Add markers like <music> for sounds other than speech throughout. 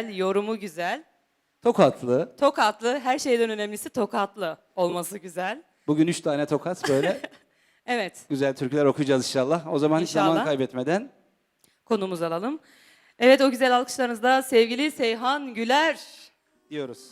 güzel, yorumu güzel. Tokatlı. Tokatlı, her şeyden önemlisi tokatlı olması güzel. Bugün üç tane tokat böyle <laughs> Evet, güzel türküler okuyacağız inşallah. O zaman hiç zaman İnşallah. kaybetmeden konumuzu alalım. Evet, o güzel alkışlarınızda sevgili Seyhan Güler. diyoruz.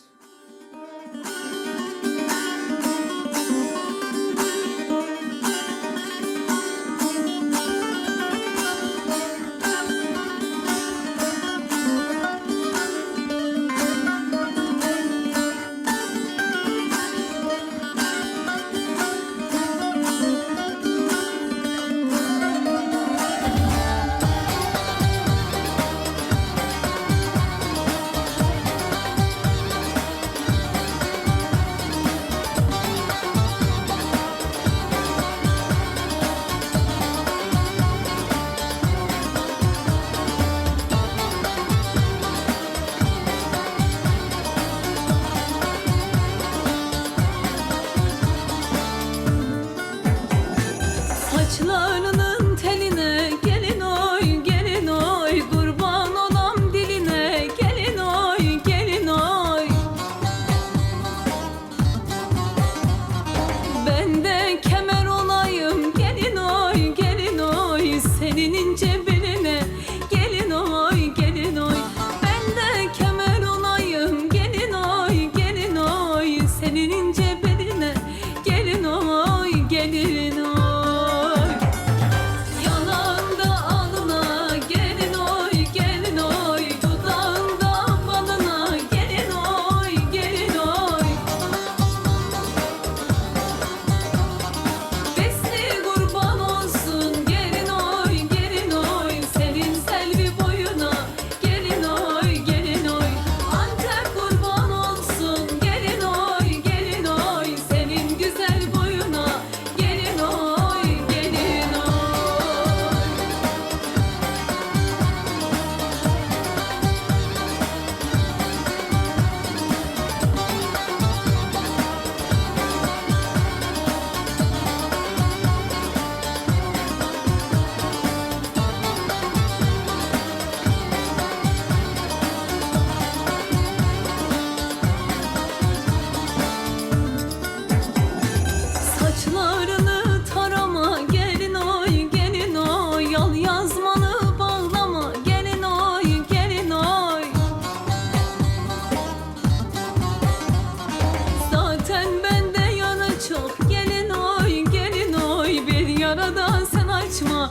yaradan sen açma.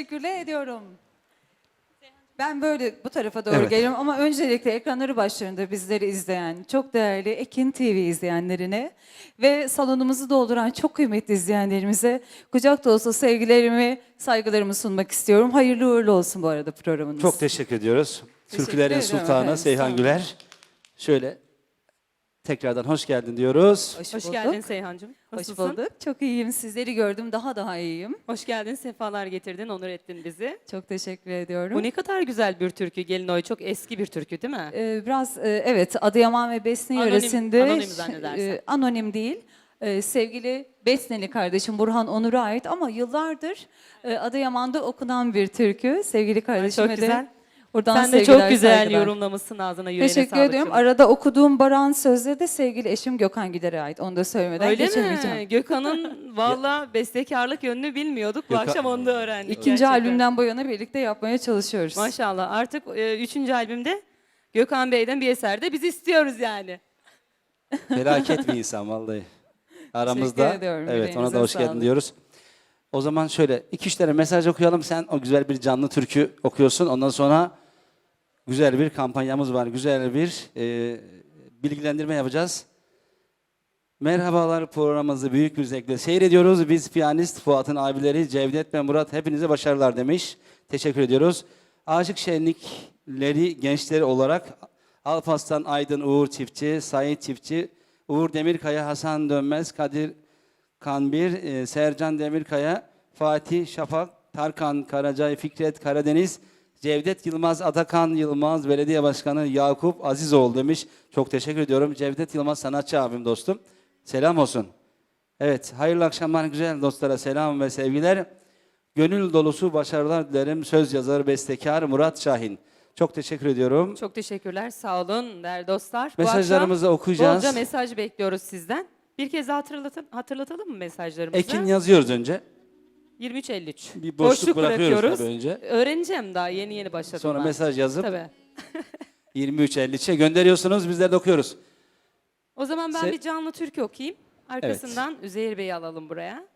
Teşekkürler ediyorum. Ben böyle bu tarafa doğru Evet. geliyorum ama öncelikle ekranları başlarında bizleri izleyen çok değerli Ekin TV izleyenlerine ve salonumuzu dolduran çok kıymetli izleyenlerimize kucak dolusu sevgilerimi, saygılarımı sunmak istiyorum. Hayırlı uğurlu olsun bu arada programınız. Çok teşekkür ediyoruz. Teşekkür Türkülerin Sultanı efendim, Seyhan. Güler. Şöyle tekrardan hoş geldin diyoruz. Hoş, Hoş bulduk. geldin Seyhancığım. Hoş Nasılsın? bulduk. Çok iyiyim. Sizleri gördüm. Daha daha iyiyim. Hoş geldin. Sefalar getirdin, onur ettin bizi. Çok teşekkür ediyorum. Bu ne kadar güzel bir türkü Gelin Oy. Çok eski bir türkü değil mi? Ee, biraz e, evet Adıyaman ve Besne Anonim- yöresinde anonim zannedersem. e, anonim değil. E, sevgili Besneli kardeşim Burhan Onur'a ait ama yıllardır e, Adıyaman'da okunan bir türkü. Sevgili kardeşime çok de güzel. Buradan Sen de sevgiler, çok güzel saygılar. yorumlamışsın ağzına yüreğine Teşekkür sağlık ediyorum. Arada okuduğum Baran sözleri de sevgili eşim Gökhan Gider'e ait. Onu da söylemeden Öyle geçemeyeceğim. mi? Gökhan'ın <laughs> valla bestekarlık yönünü bilmiyorduk. Bu Gökhan- akşam onu da öğrendik. İkinci gerçekten. albümden bu yana birlikte yapmaya çalışıyoruz. Maşallah artık e, üçüncü albümde Gökhan Bey'den bir eser de biz istiyoruz yani. <laughs> Felaket bir insan vallahi. Aramızda. ediyorum, Evet ona yüreğinize da hoş geldin sağlık. diyoruz. O zaman şöyle iki üç tane mesaj okuyalım. Sen o güzel bir canlı türkü okuyorsun. Ondan sonra güzel bir kampanyamız var. Güzel bir e, bilgilendirme yapacağız. Merhabalar programımızı büyük bir zevkle seyrediyoruz. Biz piyanist Fuat'ın abileri Cevdet ve Murat hepinize başarılar demiş. Teşekkür ediyoruz. Aşık şenlikleri gençleri olarak Alpaslan Aydın Uğur Çiftçi, Sait Çiftçi, Uğur Demirkaya, Hasan Dönmez, Kadir Kanbir, e, Sercan Demirkaya, Fatih Şafak, Tarkan Karacay, Fikret Karadeniz, Cevdet Yılmaz, Atakan Yılmaz, Belediye Başkanı Yakup Azizoğlu demiş. Çok teşekkür ediyorum. Cevdet Yılmaz sanatçı abim dostum. Selam olsun. Evet, hayırlı akşamlar güzel dostlara selam ve sevgiler. Gönül dolusu başarılar dilerim. Söz yazarı, bestekar Murat Şahin. Çok teşekkür ediyorum. Çok teşekkürler. Sağ olun değerli dostlar. Bu Mesajlarımızı akşam okuyacağız. Bolca mesaj bekliyoruz sizden. Bir kez daha hatırlatalım, hatırlatalım mı mesajlarımızı? Ekin yazıyoruz önce. 23.53. Bir boşluk bırakıyoruz tabii önce. Öğreneceğim daha yeni yeni başladım Sonra ben. mesaj yazıp Tabii. <laughs> 23.53'e gönderiyorsunuz. Bizler de okuyoruz. O zaman ben Se- bir canlı türkü okuyayım. Arkasından Üzeyir Bey'i alalım buraya.